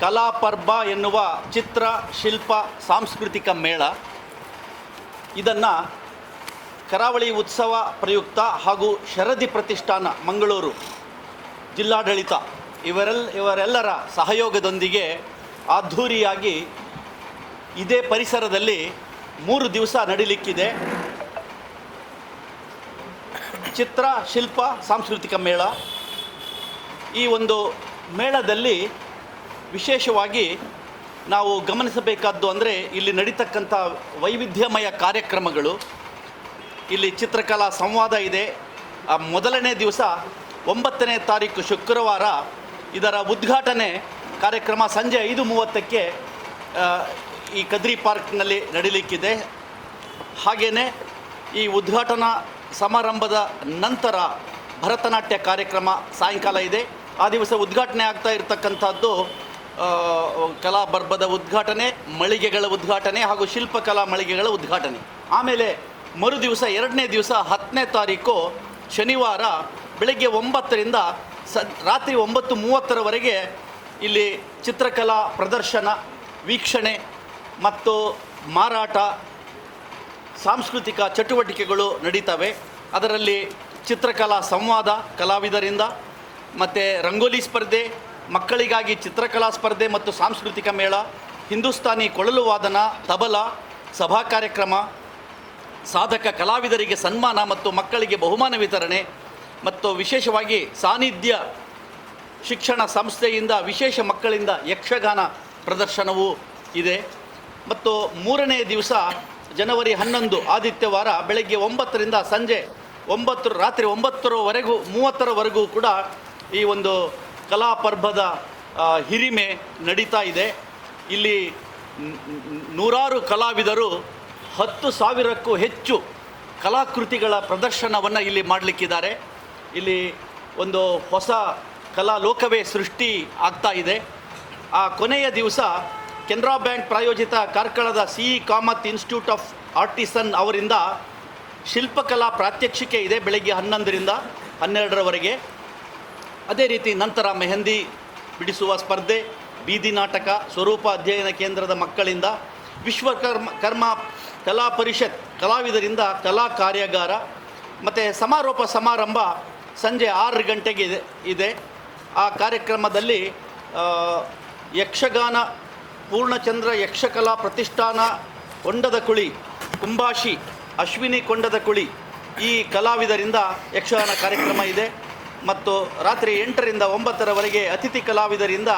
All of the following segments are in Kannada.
ಕಲಾಪರ್ಬ ಎನ್ನುವ ಚಿತ್ರ, ಶಿಲ್ಪ, ಸಾಂಸ್ಕೃತಿಕ ಮೇಳ. ಇದನ್ನು ಕರಾವಳಿ ಉತ್ಸವ ಪ್ರಯುಕ್ತ ಹಾಗೂ ಶರದಿ ಪ್ರತಿಷ್ಠಾನ ಮಂಗಳೂರು ಜಿಲ್ಲಾಡಳಿತ ಇವರೆಲ್, ಇವರೆಲ್ಲರ ಸಹಯೋಗದೊಂದಿಗೆ ಅದ್ಧೂರಿಯಾಗಿ ಇದೇ ಪರಿಸರದಲ್ಲಿ ಮೂರು ದಿವಸ ನಡೀಲಿಕ್ಕಿದೆ. ಚಿತ್ರ, ಶಿಲ್ಪ, ಸಾಂಸ್ಕೃತಿಕ ಮೇಳ. ಈ ಒಂದು ಮೇಳದಲ್ಲಿ ವಿಶೇಷವಾಗಿ ನಾವು ಗಮನಿಸಬೇಕಾದ್ದು ಅಂದರೆ ಇಲ್ಲಿ ನಡೀತಕ್ಕಂಥ ವೈವಿಧ್ಯಮಯ ಕಾರ್ಯಕ್ರಮಗಳು. ಇಲ್ಲಿ ಚಿತ್ರಕಲಾ ಸಂವಾದ ಇದೆ. ಆ ಮೊದಲನೇ ದಿವಸ ಒಂಬತ್ತನೇ ತಾರೀಕು ಶುಕ್ರವಾರ ಇದರ ಉದ್ಘಾಟನೆ ಕಾರ್ಯಕ್ರಮ ಸಂಜೆ ಐದು ಮೂವತ್ತಕ್ಕೆ ಈ ಕದ್ರಿ ಪಾರ್ಕ್ನಲ್ಲಿ ನಡೀಲಿಕ್ಕಿದೆ. ಹಾಗೆಯೇ ಈ ಉದ್ಘಾಟನಾ ಸಮಾರಂಭದ ನಂತರ ಭರತನಾಟ್ಯ ಕಾರ್ಯಕ್ರಮ ಸಾಯಂಕಾಲ ಇದೆ. ಆ ದಿವಸ ಉದ್ಘಾಟನೆ ಆಗ್ತಾ ಇರತಕ್ಕಂಥದ್ದು ಕಲಾ ಬರ್ಬದ ಉದ್ಘಾಟನೆ, ಮಳಿಗೆಗಳ ಉದ್ಘಾಟನೆ ಹಾಗೂ ಶಿಲ್ಪಕಲಾ ಮಳಿಗೆಗಳ ಉದ್ಘಾಟನೆ. ಆಮೇಲೆ ಮರುದಿವಸ ಎರಡನೇ ದಿವಸ ಹತ್ತನೇ ತಾರೀಕು ಶನಿವಾರ ಬೆಳಗ್ಗೆ ಒಂಬತ್ತರಿಂದ ಸ, ರಾತ್ರಿ ಒಂಬತ್ತು ಮೂವತ್ತರವರೆಗೆ ಇಲ್ಲಿ ಚಿತ್ರಕಲಾ ಪ್ರದರ್ಶನ, ವೀಕ್ಷಣೆ ಮತ್ತು ಮಾರಾಟ, ಸಾಂಸ್ಕೃತಿಕ ಚಟುವಟಿಕೆಗಳು ನಡೀತವೆ. ಅದರಲ್ಲಿ ಚಿತ್ರಕಲಾ ಸಂವಾದ ಕಲಾವಿದರಿಂದ, ಮತ್ತು ರಂಗೋಲಿ ಸ್ಪರ್ಧೆ ಮಕ್ಕಳಿಗಾಗಿ ಚಿತ್ರಕಲಾ ಸ್ಪರ್ಧೆ ಮತ್ತು ಸಾಂಸ್ಕೃತಿಕ ಮೇಳ, ಹಿಂದೂಸ್ತಾನಿ ಕೊಳಲು ವಾದನ, ತಬಲ, ಸಭಾ ಕಾರ್ಯಕ್ರಮ, ಸಾಧಕ ಕಲಾವಿದರಿಗೆ ಸನ್ಮಾನ ಮತ್ತು ಮಕ್ಕಳಿಗೆ ಬಹುಮಾನ ವಿತರಣೆ ಮತ್ತು ವಿಶೇಷವಾಗಿ ಸಾನ್ನಿಧ್ಯ ಶಿಕ್ಷಣ ಸಂಸ್ಥೆಯಿಂದ ವಿಶೇಷ ಮಕ್ಕಳಿಂದ ಯಕ್ಷಗಾನ ಪ್ರದರ್ಶನವೂ ಇದೆ. ಮತ್ತು ಮೂರನೇ ದಿವಸ ಜನವರಿ ಹನ್ನೊಂದು ಆದಿತ್ಯವಾರ ಬೆಳಗ್ಗೆ ಒಂಬತ್ತರಿಂದ ಸಂಜೆ ಒಂಬತ್ತು, ರಾತ್ರಿ ಒಂಬತ್ತರವರೆಗೂ, ಮೂವತ್ತರವರೆಗೂ ಕೂಡ ಈ ಒಂದು ಕಲಾಪರ್ಭದ ಆ, ಹಿರಿಮೆ ನಡೀತಾ ಇದೆ. ಇಲ್ಲಿ ನೂರಾರು ಕಲಾವಿದರು ಹತ್ತು ಸಾವಿರಕ್ಕೂ ಹೆಚ್ಚು ಕಲಾಕೃತಿಗಳ ಪ್ರದರ್ಶನವನ್ನು ಇಲ್ಲಿ ಮಾಡಲಿಕ್ಕಿದ್ದಾರೆ. ಇಲ್ಲಿ ಒಂದು ಹೊಸ ಕಲಾ ಲೋಕವೇ ಸೃಷ್ಟಿ ಆಗ್ತಾ ಇದೆ. ಆ ಕೊನೆಯ ದಿವಸ ಕೆನರಾ ಬ್ಯಾಂಕ್ ಪ್ರಾಯೋಜಿತ ಕಾರ್ಕಳದ C E Kamath institute of artisan ಅವರಿಂದ ಶಿಲ್ಪಕಲಾ ಪ್ರಾತ್ಯಕ್ಷಿಕೆ ಇದೆ ಬೆಳಗ್ಗೆ ಹನ್ನೊಂದರಿಂದ ಹನ್ನೆರಡರವರೆಗೆ. ಅದೇ ರೀತಿ ನಂತರ ಮೆಹಂದಿ ಬಿಡಿಸುವ ಸ್ಪರ್ಧೆ, ಬೀದಿ ನಾಟಕ, ಸ್ವರೂಪ ಅಧ್ಯಯನ ಕೇಂದ್ರದ ಮಕ್ಕಳಿಂದ ವಿಶ್ವಕರ್ಮ ಕರ್ಮ ಕಲಾ ಪರಿಷತ್ ಕಲಾವಿದರಿಂದ ಕಲಾ ಕಾರ್ಯಾಗಾರ ಮತ್ತು ಸಮಾರೋಪ ಸಮಾರಂಭ ಸಂಜೆ ಆರು ಗಂಟೆಗೆ ಇದೆ. ಆ ಕಾರ್ಯಕ್ರಮದಲ್ಲಿ ಯಕ್ಷಗಾನ, ಪೂರ್ಣಚಂದ್ರ ಯಕ್ಷಕಲಾ ಪ್ರತಿಷ್ಠಾನ ಕೊಂಡದ ಕುಳಿ ಕುಂಬಾಶಿ ಅಶ್ವಿನಿ ಕೊಂಡದ ಕುಳಿ ಈ ಕಲಾವಿದರಿಂದ ಯಕ್ಷಗಾನ ಕಾರ್ಯಕ್ರಮ ಇದೆ. ಮತ್ತು ರಾತ್ರಿ ಎಂಟರಿಂದ ಒಂಬತ್ತರವರೆಗೆ ಅತಿಥಿ ಕಲಾವಿದರಿಂದ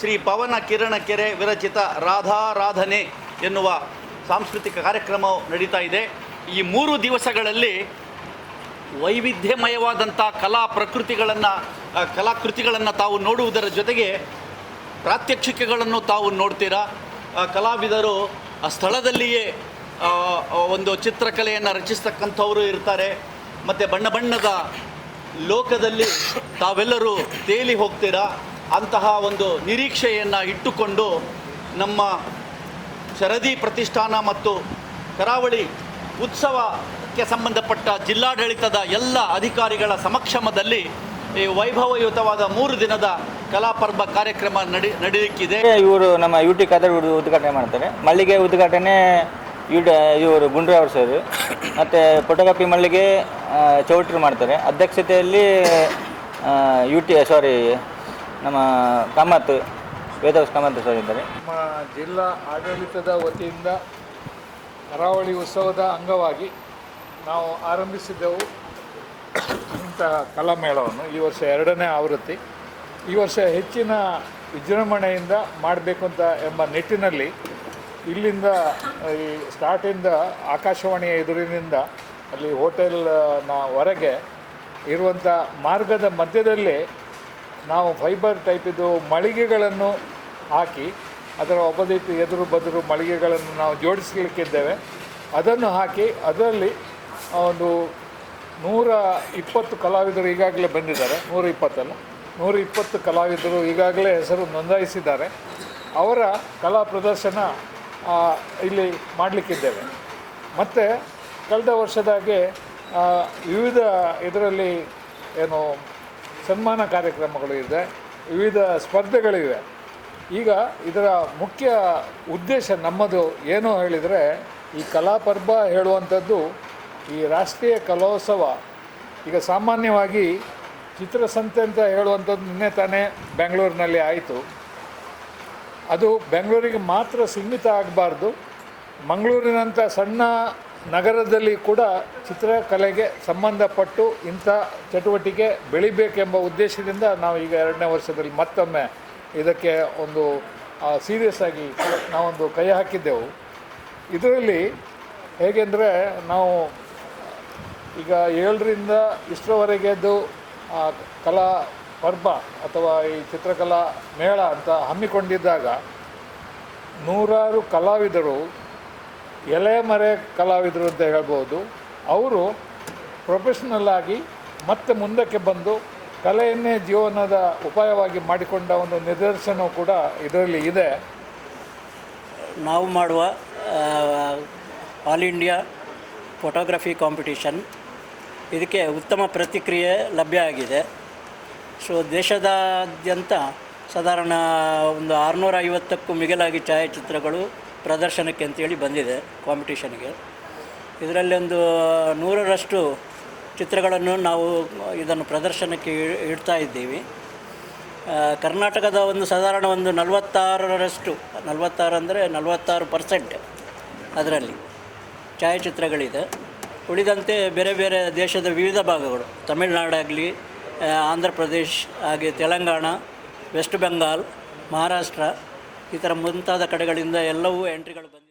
ಶ್ರೀ ಪವನ ಕಿರಣ ಕೆರೆ ವಿರಚಿತ ರಾಧಾರಾಧನೆ ಎನ್ನುವ ಸಾಂಸ್ಕೃತಿಕ ಕಾರ್ಯಕ್ರಮ ನಡೀತಾ ಇದೆ. ಈ ಮೂರು ದಿವಸಗಳಲ್ಲಿ ವೈವಿಧ್ಯಮಯವಾದಂಥ ಕಲಾ ಪ್ರಕೃತಿಗಳನ್ನು ಕಲಾಕೃತಿಗಳನ್ನು ತಾವು ನೋಡುವುದರ ಜೊತೆಗೆ ಪ್ರಾತ್ಯಕ್ಷಿಕೆಗಳನ್ನು ತಾವು ನೋಡ್ತೀರಾ? ಕಲಾವಿದರು ಆ ಸ್ಥಳದಲ್ಲಿಯೇ ಒಂದು ಚಿತ್ರಕಲೆಯನ್ನು ರಚಿಸ್ತಕ್ಕಂಥವರು ಇರ್ತಾರೆ. ಮತ್ತು ಬಣ್ಣ ಬಣ್ಣದ ಲೋಕದಲ್ಲಿ ತಾವೆಲ್ಲರೂ ತೇಲಿ ಹೋಗ್ತೀರಾ? ಅಂತಹ ಒಂದು ನಿರೀಕ್ಷೆಯನ್ನು ಇಟ್ಟುಕೊಂಡು ನಮ್ಮ ಶರದಿ ಪ್ರತಿಷ್ಠಾನ ಮತ್ತು ಕರಾವಳಿ ಉತ್ಸವಕ್ಕೆ ಸಂಬಂಧಪಟ್ಟ ಜಿಲ್ಲಾಡಳಿತದ ಎಲ್ಲ ಅಧಿಕಾರಿಗಳ ಸಮಕ್ಷಮದಲ್ಲಿ ಈ ವೈಭವಯುತವಾದ ಮೂರು ದಿನದ ಕಲಾಪರ್ವ ಕಾರ್ಯಕ್ರಮ ನಡಿ ನಡೀಲಿಕ್ಕಿದೆ. ಇವರು ನಮ್ಮ ಯು ಟಿ ಖಾದರ್ ಉದ್ಘಾಟನೆ ಮಾಡ್ತಾರೆ. ಮಲ್ಲಿಗೆ ಉದ್ಘಾಟನೆ ಯು ಇವರು ಗುಂಡ್ರಾವ್ ಸರ್. ಮತ್ತು ಮಳ್ಳಿಗೆ ಆ, ಚೌಟ್ರಿ ಮಾಡ್ತಾರೆ. ಅಧ್ಯಕ್ಷತೆಯಲ್ಲಿ ಯು ಟಿ ಸಾರಿ ನಮ್ಮ ಕಾಮತ್ ವೇದವಾಸ್ ಕಾಮತ್ ಸರ್ ಇದ್ದಾರೆ. ನಮ್ಮ ಜಿಲ್ಲಾ ಆಡಳಿತದ ವತಿಯಿಂದ ಕರಾವಳಿ ಉತ್ಸವದ ಅಂಗವಾಗಿ ನಾವು ಆರಂಭಿಸಿದ್ದೆವು ಇಂತಹ ಕಲಾಮೇಳವನ್ನು. ಈ ವರ್ಷ ಎರಡನೇ ಆವೃತ್ತಿ. ಈ ವರ್ಷ ಹೆಚ್ಚಿನ ವಿಜೃಂಭಣೆಯಿಂದ ಮಾಡಬೇಕು ಅಂತ ಎಂಬ ನಿಟ್ಟಿನಲ್ಲಿ ಇಲ್ಲಿಂದ, ಈ ಸ್ಟಾರ್ಟಿಂದ ಆಕಾಶವಾಣಿಯ ಎದುರಿನಿಂದ, ಅಲ್ಲಿ ಹೋಟೆಲ್ನ ಹೊರಗೆ ಇರುವಂಥ ಮಾರ್ಗದ ಮಧ್ಯದಲ್ಲಿ ನಾವು ಫೈಬರ್ ಟೈಪಿದು ಮಳಿಗೆಗಳನ್ನು ಹಾಕಿ, ಅದರ ಒಪೋಸಿಟ್ ಎದುರು ಬದುರು ಮಳಿಗೆಗಳನ್ನು ನಾವು ಜೋಡಿಸಲಿಕ್ಕಿದ್ದೇವೆ. ಅದನ್ನು ಹಾಕಿ, ಅದರಲ್ಲಿ ಒಂದು ನೂರ ಇಪ್ಪತ್ತು ಕಲಾವಿದರು ಈಗಾಗಲೇ ಬಂದಿದ್ದಾರೆ. ನೂರ ಇಪ್ಪತ್ತಲ್ಲ. ನೂರ ಇಪ್ಪತ್ತು ಕಲಾವಿದರು ಈಗಾಗಲೇ ಹೆಸರು ನೋಂದಾಯಿಸಿದ್ದಾರೆ. ಅವರ ಕಲಾ ಪ್ರದರ್ಶನ ಇಲ್ಲಿ ಮಾಡಲಿಕ್ಕಿದ್ದೇವೆ ಮತ್ತು ಕಳೆದ ವರ್ಷದಾಗೆ ವಿವಿಧ ಇದರಲ್ಲಿ ಏನು ಸನ್ಮಾನ ಕಾರ್ಯಕ್ರಮಗಳು ಇದೆ, ವಿವಿಧ ಸ್ಪರ್ಧೆಗಳಿವೆ. ಈಗ ಇದರ ಮುಖ್ಯ ಉದ್ದೇಶ ನಮ್ಮದು ಏನು ಹೇಳಿದರೆ, ಈ ಕಲಾಪರ್ವ ಹೇಳುವಂಥದ್ದು ಈ ರಾಷ್ಟ್ರೀಯ ಕಲೋತ್ಸವ. ಈಗ ಸಾಮಾನ್ಯವಾಗಿ ಚಿತ್ರಸಂತೆ ಅಂತ ಹೇಳುವಂಥದ್ದು ನಿನ್ನೆ ತಾನೇ ಬೆಂಗಳೂರಿನಲ್ಲಿ ಆಯಿತು. ಅದು ಬೆಂಗಳೂರಿಗೆ ಮಾತ್ರ ಸೀಮಿತ ಆಗಬಾರ್ದು. ಮಂಗಳೂರಿನಂಥ ಸಣ್ಣ ನಗರದಲ್ಲಿ ಕೂಡ ಚಿತ್ರಕಲೆಗೆ ಸಂಬಂಧಪಟ್ಟು ಇಂಥ ಚಟುವಟಿಕೆ ಬೆಳಿಬೇಕೆಂಬ ಉದ್ದೇಶದಿಂದ ನಾವು ಈಗ ಎರಡನೇ ವರ್ಷದಲ್ಲಿ ಮತ್ತೊಮ್ಮೆ ಇದಕ್ಕೆ ಒಂದು ಸೀರಿಯಸ್ ಆಗಿ ನಾವೊಂದು ಕೈ ಹಾಕಿದ್ದೆವು. ಇದರಲ್ಲಿ ಹೇಗೆಂದರೆ ನಾವು ಈಗ ಏಳರಿಂದ ಇಷ್ಟರವರೆಗೆದ್ದು ಕಲಾ ಪರ್ವ ಅಥವಾ ಈ ಚಿತ್ರಕಲಾ ಮೇಳ ಅಂತ ಹಮ್ಮಿಕೊಂಡಿದ್ದಾಗ ನೂರಾರು ಕಲಾವಿದರು ಎಲೆಮರೆ ಕಲಾವಿದರು ಅಂತ ಹೇಳ್ಬೋದು, ಅವರು ಪ್ರೊಫೆಷ್ನಲ್ ಆಗಿ ಮತ್ತೆ ಮುಂದಕ್ಕೆ ಬಂದು ಕಲೆಯನ್ನೇ ಜೀವನದ ಉಪಾಯವಾಗಿ ಮಾಡಿಕೊಂಡ ಒಂದು ನಿದರ್ಶನವೂ ಕೂಡ ಇದರಲ್ಲಿ ಇದೆ. ನಾವು ಮಾಡುವ ಆಲ್ ಇಂಡಿಯಾ ಫೋಟೋಗ್ರಫಿ ಕಾಂಪಿಟೀಷನ್. ಇದಕ್ಕೆ ಉತ್ತಮ ಪ್ರತಿಕ್ರಿಯೆ ಲಭ್ಯ ಆಗಿದೆ. ಸೊ ದೇಶದಾದ್ಯಂತ ಸಾಧಾರಣ ಒಂದು ಆರುನೂರ ಐವತ್ತಕ್ಕೂ ಮಿಗಿಲಾಗಿ ಛಾಯಾಚಿತ್ರಗಳು ಪ್ರದರ್ಶನಕ್ಕೆ ಅಂತೇಳಿ ಬಂದಿದೆ ಕಾಂಪಿಟೇಷನ್ಗೆ ಇದರಲ್ಲಿ ಒಂದು ನೂರರಷ್ಟು ಚಿತ್ರಗಳನ್ನು ನಾವು ಇದನ್ನು ಪ್ರದರ್ಶನಕ್ಕೆ ಇಡ್ತಾ ಇದ್ದೀವಿ. ಕರ್ನಾಟಕದ ಒಂದು ಸಾಧಾರಣ ಒಂದು ನಲವತ್ತಾರರಷ್ಟು, ನಲವತ್ತಾರು ಅಂದರೆ ನಲವತ್ತಾರು ಪರ್ಸೆಂಟ್ ಅದರಲ್ಲಿ ಛಾಯಾಚಿತ್ರಗಳಿದೆ. ಉಳಿದಂತೆ ಬೇರೆ ಬೇರೆ ದೇಶದ ವಿವಿಧ ಭಾಗಗಳು, ತಮಿಳುನಾಡಾಗಲಿ ಆಂಧ್ರ ಪ್ರದೇಶ್ ಹಾಗೆ ತೆಲಂಗಾಣ ವೆಸ್ಟ್ ಬೆಂಗಾಲ್ ಮಹಾರಾಷ್ಟ್ರ ಈ ಥರ ಮುಂತಾದ ಕಡೆಗಳಿಂದ ಎಲ್ಲವೂ ಎಂಟ್ರಿಗಳು ಬಂದಿದೆ.